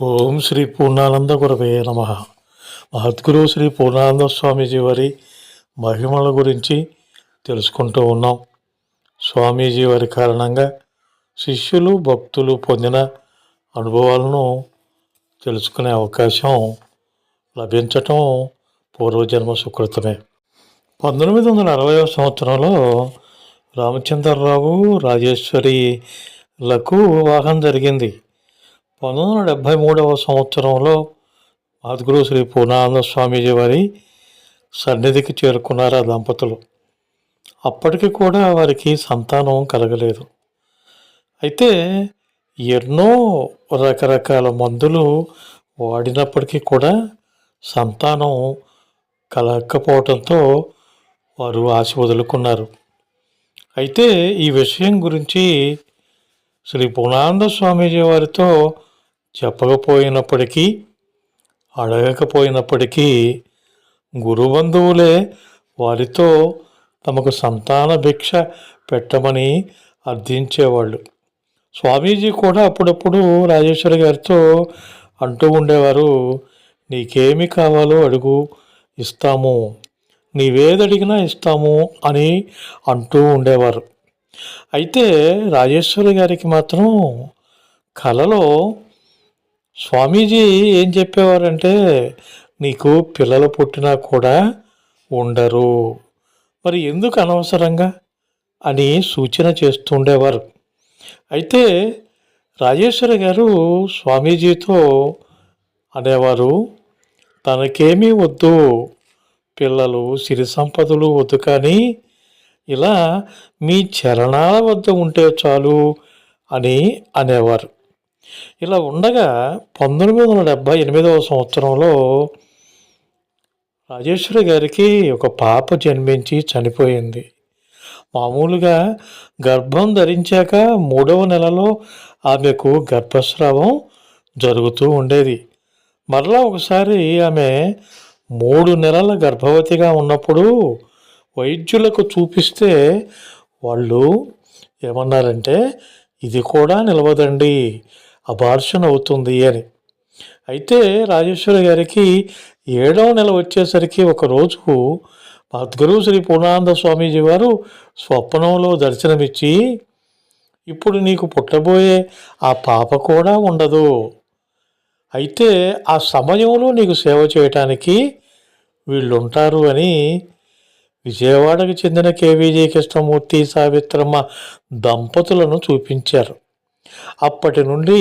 ఓం శ్రీ పూర్ణానంద గురవే నమ. మహద్గురు శ్రీ పూర్ణానంద స్వామీజీ వారి మహిమల గురించి తెలుసుకుంటూ ఉన్నాం. స్వామీజీ వారి కారణంగా శిష్యులు భక్తులు పొందిన అనుభవాలను తెలుసుకునే అవకాశం లభించటం పూర్వజన్మ సుకృతమే. పంతొమ్మిది వందల అరవై సంవత్సరంలో రామచంద్రరావు రాజేశ్వరిలకు వివాహం జరిగింది. పంతొమ్మిది వందల డెబ్భై మూడవ సంవత్సరంలో మహద్గురు శ్రీ పూర్ణానంద స్వామీజీ వారి సన్నిధికి చేరుకున్నారు ఆ దంపతులు. అప్పటికి కూడా వారికి సంతానం కలగలేదు. అయితే ఎన్నో రకరకాల మందులు వాడినప్పటికీ కూడా సంతానం కలగకపోవడంతో వారు ఆశ వదులుకున్నారు. అయితే ఈ విషయం గురించి శ్రీ పూర్ణానంద స్వామీజీ వారితో చెప్పకపోయినప్పటికీ అడగకపోయినప్పటికీ గురుబంధువులే వారితో తమకు సంతాన భిక్ష పెట్టమని అర్థించేవాళ్ళు. స్వామీజీ కూడా అప్పుడప్పుడు రాజేశ్వరి గారితో అంటూ ఉండేవారు నీకేమి కావాలో అడుగు ఇస్తాము. నీవేదడిగినా ఇస్తాము అని అంటూ ఉండేవారు. అయితే రాజేశ్వరి గారికి మాత్రం కలలో స్వామీజీ ఏం చెప్పేవారంటే నీకు పిల్లలు పుట్టినా కూడా ఉండరు. మరి ఎందుకు అనవసరంగా? అని సూచన చేస్తుండేవారు. అయితే రాజేశ్వరి గారు స్వామీజీతో అనేవారు తనకేమీ వద్దు. పిల్లలు సిరి సంపదలు వద్దు కానీ ఇలా మీ చరణాల వద్ద ఉంటే చాలు అని అనేవారు. ఇలా ఉండగా పంతొమ్మిది వందల డెబ్భై ఎనిమిదవ సంవత్సరంలో రాజేశ్వరి గారికి ఒక పాప జన్మించి చనిపోయింది. మామూలుగా గర్భం ధరించాక మూడవ నెలలో ఆమెకు గర్భస్రావం జరుగుతూ ఉండేది. మరలా ఒకసారి ఆమె మూడు నెలల గర్భవతిగా ఉన్నప్పుడు వైద్యులకు చూపిస్తే వాళ్ళు ఏమన్నారంటే ఇది కూడా నిలవదండి అబార్షన్ అవుతుంది అని. అయితే రాజేశ్వరి గారికి ఏడవ నెల వచ్చేసరికి ఒకరోజు మద్గురు శ్రీ పూర్ణానంద స్వామీజీ వారు స్వప్నంలో దర్శనమిచ్చి ఇప్పుడు నీకు పుట్టబోయే ఆ పాప కూడా ఉండదు. అయితే ఆ సమయంలో నీకు సేవ చేయటానికి వీళ్ళుంటారు అని విజయవాడకు చెందిన కేవీజీ కృష్ణమూర్తి సావిత్రమ్మ దంపతులను చూపించారు. అప్పటి నుండి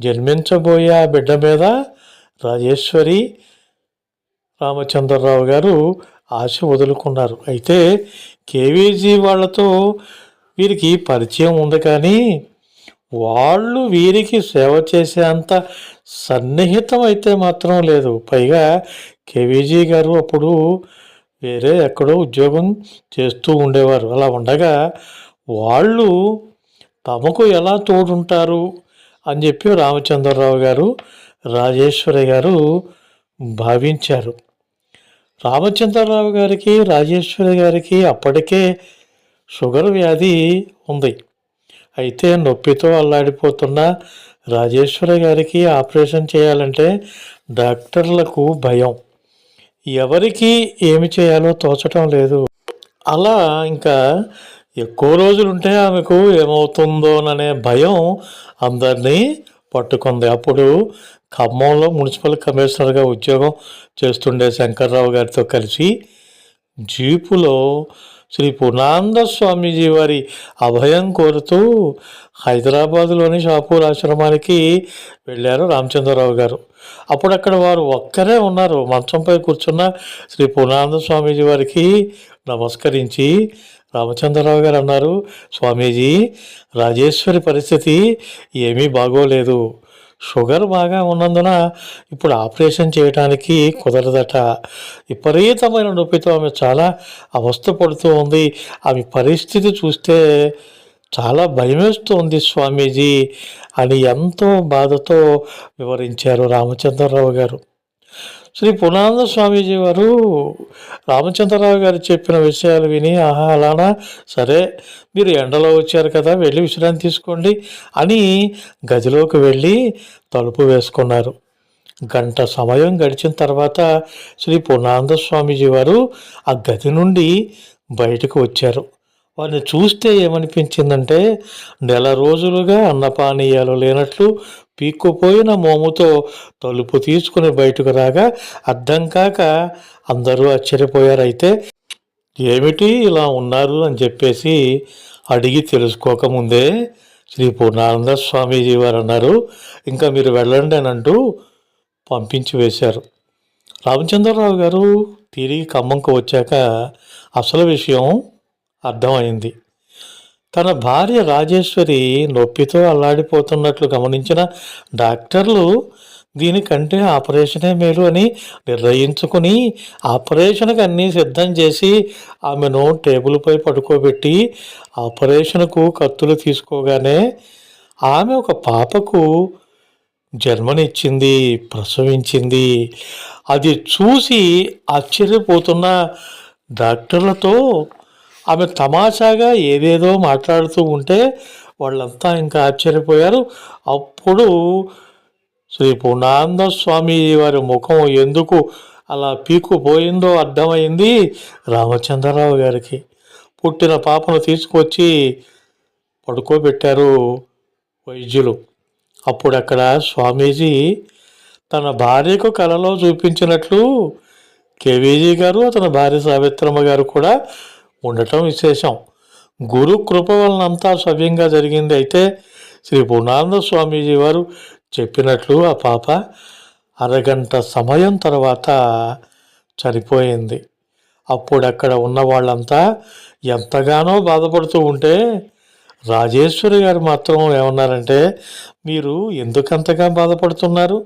జన్మించబోయే ఆ బిడ్డ మీద రాజేశ్వరి రామచంద్రరావు గారు ఆశ వదులుకున్నారు. అయితే కేవీజీ వాళ్ళతో వీరికి పరిచయం ఉంది కానీ వాళ్ళు వీరికి సేవ చేసేంత సన్నిహితం అయితే మాత్రం లేదు. పైగా కేవీజీ గారు అప్పుడు వేరే ఎక్కడో ఉద్యోగం చేస్తూ ఉండేవారు. అలా ఉండగా వాళ్ళు తమకు ఎలా తోడుంటారు? అని చెప్పి రామచంద్రరావు గారు రాజేశ్వరి గారు భావించారు. రామచంద్రరావు గారికి రాజేశ్వరి గారికి అప్పటికే షుగర్ వ్యాధి ఉంది. అయితే నొప్పితో అల్లాడిపోతున్న రాజేశ్వరి గారికి ఆపరేషన్ చేయాలంటే డాక్టర్లకు భయం. ఎవరికి ఏమి చేయాలో తోచటం లేదు. అలా ఇంకా ఎక్కువ రోజులు ఉంటే ఆమెకు ఏమవుతుందోననే భయం అందరినీ పట్టుకుంది. అప్పుడు ఖమ్మంలో మున్సిపల్ కమిషనర్గా ఉద్యోగం చేస్తుండే శంకర్రావు గారితో కలిసి జీపులో శ్రీ పూర్ణానంద స్వామీజీ వారి అభయం కోరుతూ హైదరాబాదులోని షాపూర్ ఆశ్రమానికి వెళ్ళారు రామచంద్రరావు గారు. అప్పుడు అక్కడ వారు ఒక్కరే ఉన్నారు. మంచంపై కూర్చున్న శ్రీ పూర్ణానంద స్వామీజీ వారికి నమస్కరించి రామచంద్రరావు గారు అన్నారు స్వామీజీ రాజేశ్వరి పరిస్థితి ఏమీ బాగోలేదు. షుగర్ బాగా ఉన్నందున ఇప్పుడు ఆపరేషన్ చేయడానికి కుదరదట. విపరీతమైన నొప్పితో ఆమె చాలా అవస్థ పడుతూ ఉంది. ఆమె పరిస్థితి చూస్తే చాలా భయమేస్తుంది స్వామీజీ అని ఎంతో బాధతో వివరించారు రామచంద్రరావు గారు. శ్రీ పునానంద స్వామీజీ వారు రామచంద్రరావు గారు చెప్పిన విషయాలు విని ఆహా అలానా? సరే మీరు ఎండలో వచ్చారు కదా వెళ్ళి విశ్రాంతి తీసుకోండి అని గదిలోకి వెళ్ళి తలుపు వేసుకున్నారు. గంట సమయం గడిచిన తర్వాత శ్రీ పూర్ణానంద స్వామీజీ వారు ఆ గది నుండి బయటకు వచ్చారు. వారిని చూస్తే ఏమనిపించిందంటే నెల రోజులుగా అన్నపానీయాలు లేనట్లు పీక్కుపోయిన మోముతో తలుపు తీసుకుని బయటకు రాగా అర్థం కాక అందరూ ఆశ్చర్యపోయారు అయితే ఏమిటి ఇలా ఉన్నారు? అని చెప్పేసి అడిగి తెలుసుకోకముందే శ్రీ పూర్ణానంద స్వామీజీ వారు అన్నారు ఇంకా మీరు వెళ్ళండి అని అంటూ పంపించి వేశారు. రామచంద్రరావు గారు తిరిగి ఖమ్మంకు వచ్చాక అసలు విషయం అర్థమైంది. తన భార్య రాజేశ్వరి నొప్పితో అల్లాడిపోతున్నట్లు గమనించిన డాక్టర్లు దీనికంటే ఆపరేషనే మేలు అని నిర్ణయించుకుని ఆపరేషన్కి అన్నీ సిద్ధం చేసి ఆమెను టేబుల్పై పడుకోబెట్టి ఆపరేషన్కు కత్తులు తీసుకోగానే ఆమె ఒక పాపకు జన్మనిచ్చింది ప్రసవించింది. అది చూసి ఆశ్చర్యపోతున్న డాక్టర్లతో ఆమె తమాషాగా ఏదేదో మాట్లాడుతూ ఉంటే వాళ్ళంతా ఇంకా ఆశ్చర్యపోయారు. అప్పుడు శ్రీ పూర్ణానంద స్వామి వారి ముఖం ఎందుకు అలా పీకుపోయిందో అర్థమైంది రామచంద్రరావు గారికి. పుట్టిన పాపను తీసుకొచ్చి పడుకోబెట్టారు వైద్యులు. అప్పుడు అక్కడ స్వామీజీ తన భార్యకు కలలో చూపించినట్లు కేవీజీ గారు అతని భార్య సావిత్రమ్మ గారు కూడా ఉండటం విశేషం. గురు కృప వలనంతా సవ్యంగా జరిగింది. అయితే శ్రీ పూర్ణానంద స్వామీజీ వారు చెప్పినట్లు ఆ పాప అరగంట సమయం తర్వాత చనిపోయింది. అప్పుడు అక్కడ ఉన్న వాళ్ళంతా ఎంతగానో బాధపడుతూ ఉంటే రాజేశ్వరి గారు మాత్రం ఏమన్నారంటే మీరు ఎందుకంతగా బాధపడుతున్నారు?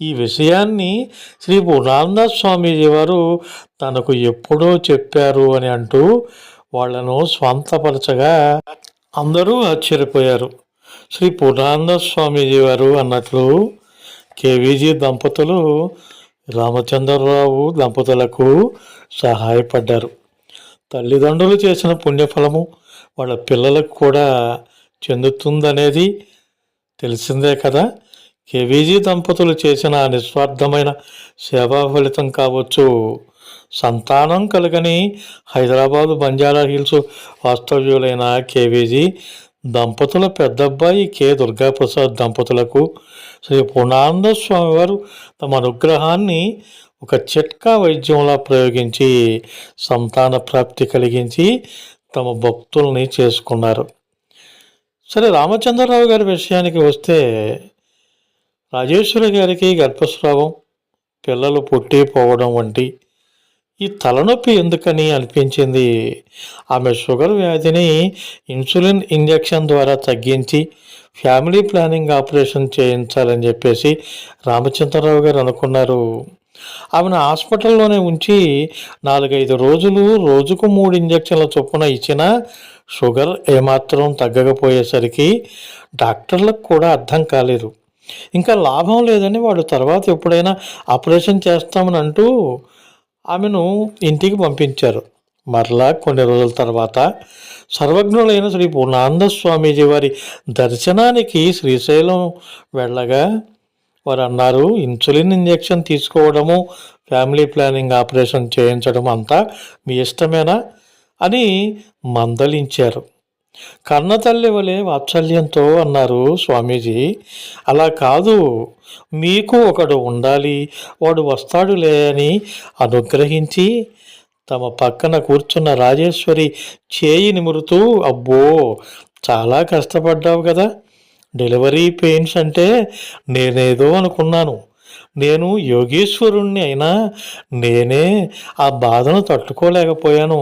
ఈ విషయాన్ని శ్రీ పూర్ణానంద స్వామీజీ వారు తనకు ఎప్పుడో చెప్పారు అని అంటూ వాళ్ళను స్వంతపరచగా అందరూ ఆశ్చర్యపోయారు. శ్రీ పూర్ణానంద స్వామీజీ వారు అన్నట్లు కేవీజీ దంపతులు రామచంద్రరావు దంపతులకు సహాయపడ్డారు. తల్లిదండ్రులు చేసిన పుణ్యఫలము వాళ్ళ పిల్లలకు కూడా చెందుతుందనేది తెలిసిందే కదా. కేవీజీ దంపతులు చేసిన నిస్వార్థమైన సేవా ఫలితం కావచ్చు. సంతానం కలగని హైదరాబాదు బంజారా హిల్స్ వాస్తవ్యులైన కేవీజీ దంపతుల పెద్దబ్బాయి కె. దుర్గాప్రసాద్ దంపతులకు శ్రీ పూర్ణానంద స్వామివారు తమ అనుగ్రహాన్ని ఒక చిట్కా వైద్యంలా ప్రయోగించి సంతాన ప్రాప్తి కలిగించి తమ భక్తుల్ని చేసుకున్నారు. సరే రామచంద్రరావు గారి విషయానికి వస్తే రాజేశ్వరి గారికి గర్భస్రావం పిల్లలు పుట్టి పోవడం వంటి ఈ తలనొప్పి ఎందుకని అనిపించింది? ఆమె షుగర్ వ్యాధిని ఇన్సులిన్ ఇంజెక్షన్ ద్వారా తగ్గించి ఫ్యామిలీ ప్లానింగ్ ఆపరేషన్ చేయించాలని చెప్పేసి రామచంద్రరావు గారు అనుకున్నారు. ఆమెను హాస్పిటల్లోనే ఉంచి నాలుగైదు రోజులు రోజుకు మూడు ఇంజక్షన్ల చొప్పున ఇచ్చినా షుగర్ ఏమాత్రం తగ్గకపోయేసరికి డాక్టర్లకు కూడా అర్థం కాలేదు. ఇంకా లాభం లేదని వాడు తర్వాత ఎప్పుడైనా ఆపరేషన్ చేస్తామని అంటూ ఆమెను ఇంటికి పంపించారు. మరలా కొన్ని రోజుల తర్వాత సర్వజ్ఞులైన శ్రీ పూర్ణానంద స్వామీజీ వారి దర్శనానికి శ్రీశైలం వెళ్ళగా వారు అన్నారు ఇన్సులిన్ ఇంజెక్షన్ తీసుకోవడము ఫ్యామిలీ ప్లానింగ్ ఆపరేషన్ చేయించడం అంతా మీ ఇష్టమేనా? అని మందలించారు. కన్నతల్లి వలె వాత్సల్యంతో అన్నారు స్వామీజీ. అలా కాదు మీకు ఒకడు ఉండాలి వాడు వస్తాడులే అని అనుగ్రహించి తమ పక్కన కూర్చున్న రాజేశ్వరి చేయి నిమురుతూ అబ్బో చాలా కష్టపడ్డావు కదా. డెలివరీ పెయిన్స్ అంటే నేనేదో అనుకున్నాను. నేను యోగేశ్వరుణ్ణి అయినా నేనే ఆ బాధను తట్టుకోలేకపోయాను.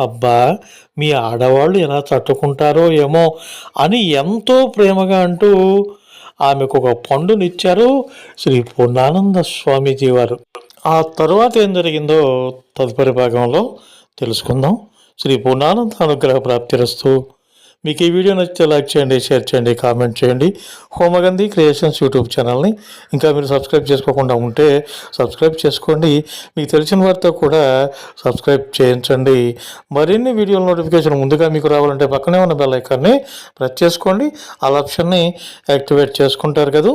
అబ్బా మీ ఆడవాళ్ళు ఎలా తట్టుకుంటారో ఏమో అని ఎంతో ప్రేమగా అంటూ ఆమెకు ఒక పండునిచ్చారు శ్రీ పూర్ణానంద స్వామీజీ వారు. ఆ తరువాత ఏం జరిగిందో తదుపరి భాగంలో తెలుసుకుందాం. శ్రీ పూర్ణానంద అనుగ్రహ ప్రాప్తిరస్తూ మీకు ఈ వీడియో నచ్చితే లైక్ చేయండి షేర్ చేయండి కామెంట్ చేయండి. హోమగంధి క్రియేషన్స్ యూట్యూబ్ ఛానల్ని ఇంకా మీరు సబ్స్క్రైబ్ చేసుకోకుండా ఉంటే సబ్స్క్రైబ్ చేసుకోండి. మీకు తెలిసిన వారితో కూడా సబ్స్క్రైబ్ చేయించండి. మరిన్ని వీడియోల నోటిఫికేషన్ ముందుగా మీకు రావాలంటే పక్కనే ఉన్న బెల్ ఐకాన్ని ప్రెస్ చేసుకోండి. ఆ ఆప్షన్ని యాక్టివేట్ చేసుకుంటారు కదా.